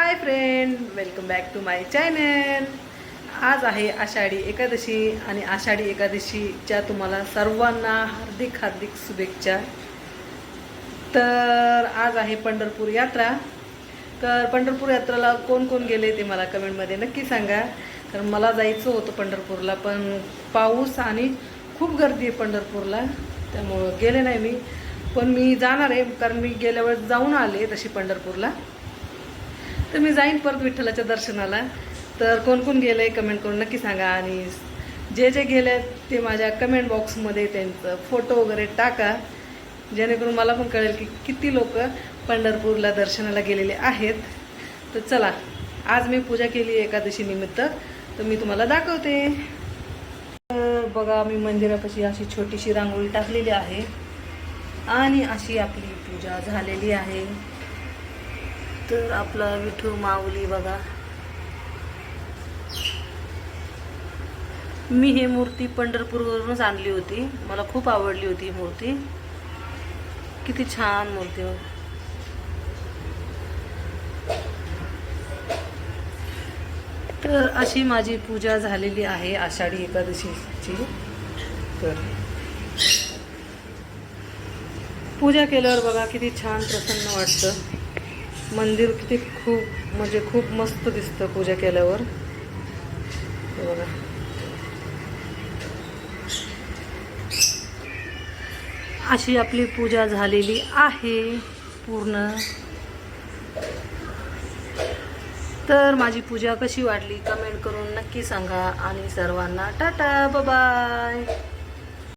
Hi friend welcome back to my channel आज आहे आषाढी एकादशी आणि आषाढी एकादशीच्या तुम्हाला सर्वांना हार्दिक हार्दिक शुभेच्छा. तर आज आहे पंढरपूर यात्रा. तर पंढरपूर यात्रेला कोण कोण गेले ते मला कमेंटमध्ये नक्की सांगा. तर मला जायचं होतं पंढरपूरला पण पाऊस आणि खूप गर्दी आहे पंढरपूरला त्यामुळं गेले नाही मी. पण मी जाणार आहे कारण मी गेल्या वेळेस जाऊन आले तशी पंढरपूरला. तर मी जाईन परत विठ्ठलाच्या दर्शनाला. तर कोण कोण गेलं आहे कमेंट करून नक्की सांगा. आणि जे जे गेले आहेत ते माझ्या कमेंट बॉक्समध्ये त्यांचं फोटो वगैरे टाका. जेणेकरून मला पण कळेल की किती लोक पंढरपूरला दर्शनाला गेलेले आहेत. तर चला आज मी पूजा केली एकादशी निमित्त. तर मी तुम्हाला दाखवते. तर बघा मी मंदिरापाशी अशी छोटीशी रांगोळी टाकलेली आहे. आणि अशी आपली पूजा झालेली आहे. तर आपला विठू माऊली बघा. मी ही मूर्ती पंढरपूरवरूनच आणली होती. मला खूप आवडली होती ही मूर्ती. किती छान मूर्ती हो. तर अशी माझी पूजा झालेली आहे आषाढी एकादशीची. तर पूजा केल्यावर बघा किती छान प्रसन्न वाटतं. मंदिर किती खूप म्हणजे खूप मस्त दिसतं पूजा केल्यावर. बघा. अशी आपली पूजा झालेली आहे पूर्ण. तर माझी पूजा कशी वाटली कमेंट करून नक्की सांगा. आणि सर्वांना टाटा बाय